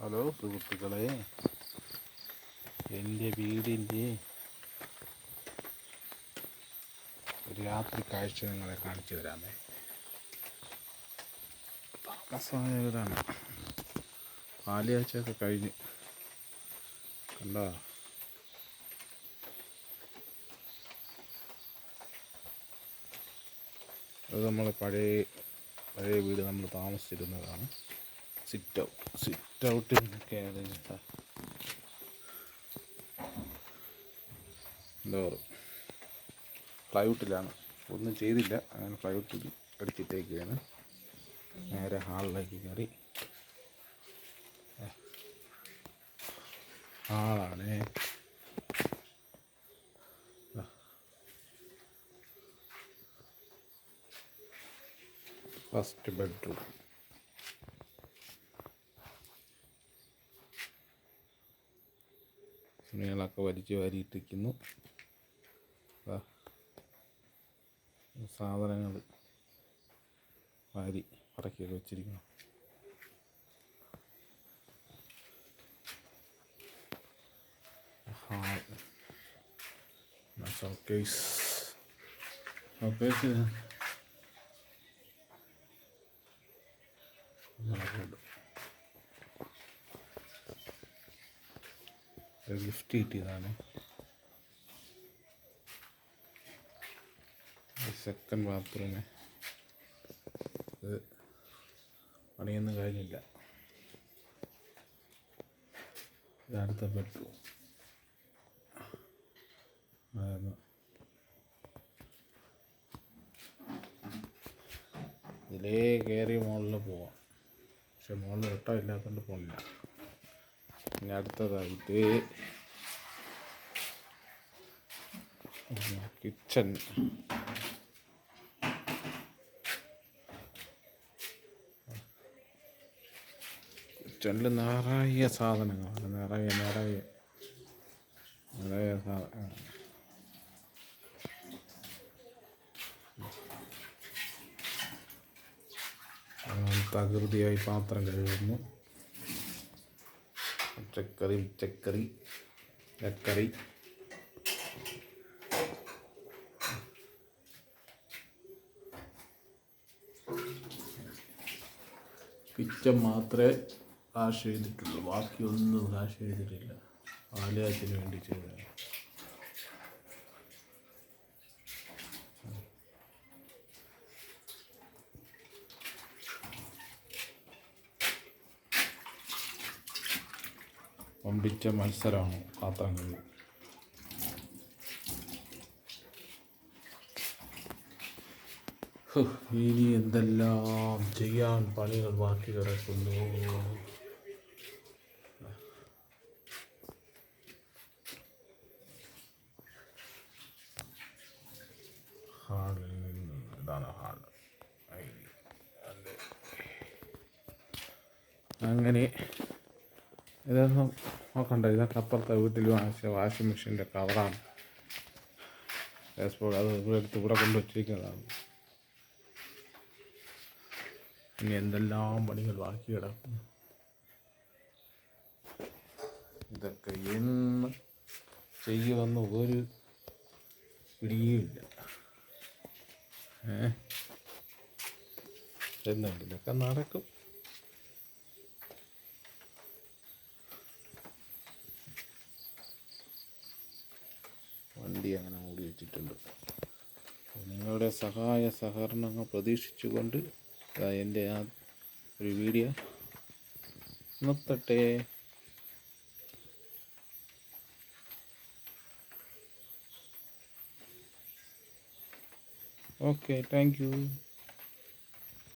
Hello സുഹൃത്തുക്കളെ എന്റെ വീടിന്റെ രാത്രി കാഴ്ച നിങ്ങളെ കാണിച്ചു തരാമേ. താമസമായ വീടാണ് പാലിയാഴ്ചയൊക്കെ കഴിഞ്ഞ്. കണ്ടോ? അത് നമ്മൾ പഴയ പഴയ വീട് നമ്മൾ താമസിച്ചിരുന്നതാണ്. സിറ്റ് ഔട്ട് സിറ്റ് ഔട്ടിനൊക്കെയാണ് എന്താ ഒന്നും ചെയ്തില്ല. അങ്ങനെ പ്ലൈവുഡിൽ അടിച്ചിട്ടേക്കാണ്. നേരെ ഹാളിലേക്ക് കയറി. ഹാളാണ്. ഫസ്റ്റ് ബെഡ്റൂം തുണികളൊക്കെ വലിച്ചു വാരിയിട്ടിരിക്കുന്നു. സാധനങ്ങൾ വാരി പറക്കിയൊക്കെ വെച്ചിരിക്കുന്നു. ഷോക്കേസ് ഷോക്കേസ് ഗിഫ്റ്റ് കിട്ടിയതാണ്. സെക്കൻഡ് ബാത്റൂമ് ഇത് പണിയൊന്നും കഴിഞ്ഞില്ല. അടുത്ത ബെഡ്റൂം അതായിരുന്നു. ഇതിലേ കയറി മുകളിൽ പോവാം. പക്ഷെ മുകളിൽ വെട്ടം ഇല്ലാത്തതുകൊണ്ട് പോണില്ല. ഇനി അടുത്തതായിട്ട് കിച്ചൺ കിച്ചണിൽ നിറയെ സാധനങ്ങളാണ്. നിറയെ നിറയെ. നിറയെ സാധനങ്ങൾ തകൃതിയായി പാത്രം കഴുകുന്നു. പച്ചക്കറി ഉച്ചക്കറി ഇലക്കറി കിച്ചൺ മാത്രമേ കാശ് ചെയ്തിട്ടുള്ളൂ ബാക്കിയൊന്നും കാശ് ചെയ്തിട്ടില്ല ആലയത്തിന് വേണ്ടി ചെയ്തതാണ്. പമ്പിച്ച മത്സരമാണ് കഴുകി ഇനി എന്തെല്ലാം ചെയ്യാൻ പണികൾ ബാക്കി കിടക്കുന്നു? അങ്ങനെ ഇതൊന്നും നോക്കണ്ട. ഇതൊക്കെ അപ്പുറത്തെ വീട്ടിൽ വാങ്ങിച്ച വാഷിംഗ് മെഷീന്റെ കവറാണ്. ഫേസ്ബുക്ക് അത് ഇവിടെ എടുത്ത് ഇവിടെ കൊണ്ട് വച്ചിരിക്കുന്നതാണ് ഇനി എന്തെല്ലാം പണികൾ ബാക്കി കിടക്കും? ഇതൊക്കെ എന്ന് ചെയ്യുമെന്ന് ഒരു പിടിയുമില്ല. ഏ? എന്നുണ്ട് ഇതൊക്കെ നടക്കും വണ്ടി അങ്ങനെ മൂടി വെച്ചിട്ടുണ്ട് അപ്പോൾ നിങ്ങളുടെ സഹായ സഹകരണങ്ങൾ പ്രതീക്ഷിച്ചുകൊണ്ട് എന്റെ ആ ഒരു വീഡിയോ നിർത്തട്ടെ. Okay thank you